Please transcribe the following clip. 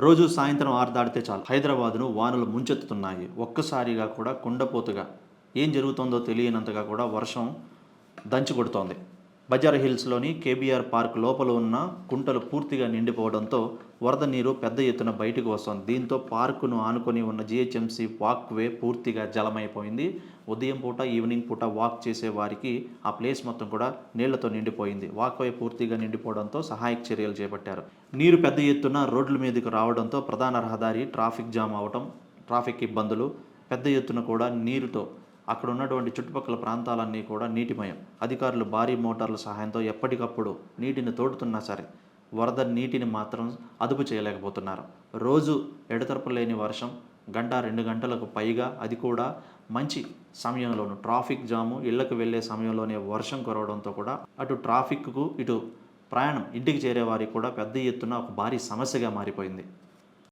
రోజు సాయంత్రం ఆరు దాటితే చాలు. హైదరాబాద్ను వానలు ముంచెత్తుతున్నాయి. ఒక్కసారిగా కూడా కుండపోతుగా ఏం జరుగుతుందో తెలియనంతగా కూడా వర్షం దంచి కొడుతోంది. బజార్ హిల్స్లోని కేబీఆర్ పార్క్ లోపల ఉన్న కుంటలు పూర్తిగా నిండిపోవడంతో వరద నీరు పెద్ద ఎత్తున బయటకు వస్తుంది. దీంతో పార్కును ఆనుకొని ఉన్న జిహెచ్ఎంసీ వాక్వే పూర్తిగా జలమైపోయింది. ఉదయం పూట ఈవినింగ్ పూట వాక్ చేసే వారికి ఆ ప్లేస్ మొత్తం కూడా నీళ్ళతో నిండిపోయింది. వాక్వే పూర్తిగా నిండిపోవడంతో సహాయక చర్యలు చేపట్టారు. నీరు పెద్ద ఎత్తున రోడ్ల మీదకు రావడంతో ప్రధాన రహదారి ట్రాఫిక్ జామ్ అవటం ట్రాఫిక్ ఇబ్బందులు పెద్ద ఎత్తున కూడా నీరుతో అక్కడ ఉన్నటువంటి చుట్టుపక్కల ప్రాంతాలన్నీ కూడా నీటిమయం. అధికారులు భారీ మోటార్ల సహాయంతో ఎప్పటికప్పుడు నీటిని తోడుతున్నా సరే వరద నీటిని మాత్రం అదుపు చేయలేకపోతున్నారు. రోజు ఎడతెరపు లేని వర్షం గంట రెండు గంటలకు పైగా అది కూడా మంచి సమయంలోను ట్రాఫిక్ జాము ఇళ్ళకు వెళ్ళే సమయంలోనే వర్షం కురవడంతో కూడా అటు ట్రాఫిక్కు ఇటు ప్రయాణం ఇంటికి చేరే వారికి కూడా పెద్ద ఎత్తున ఒక భారీ సమస్యగా మారిపోయింది.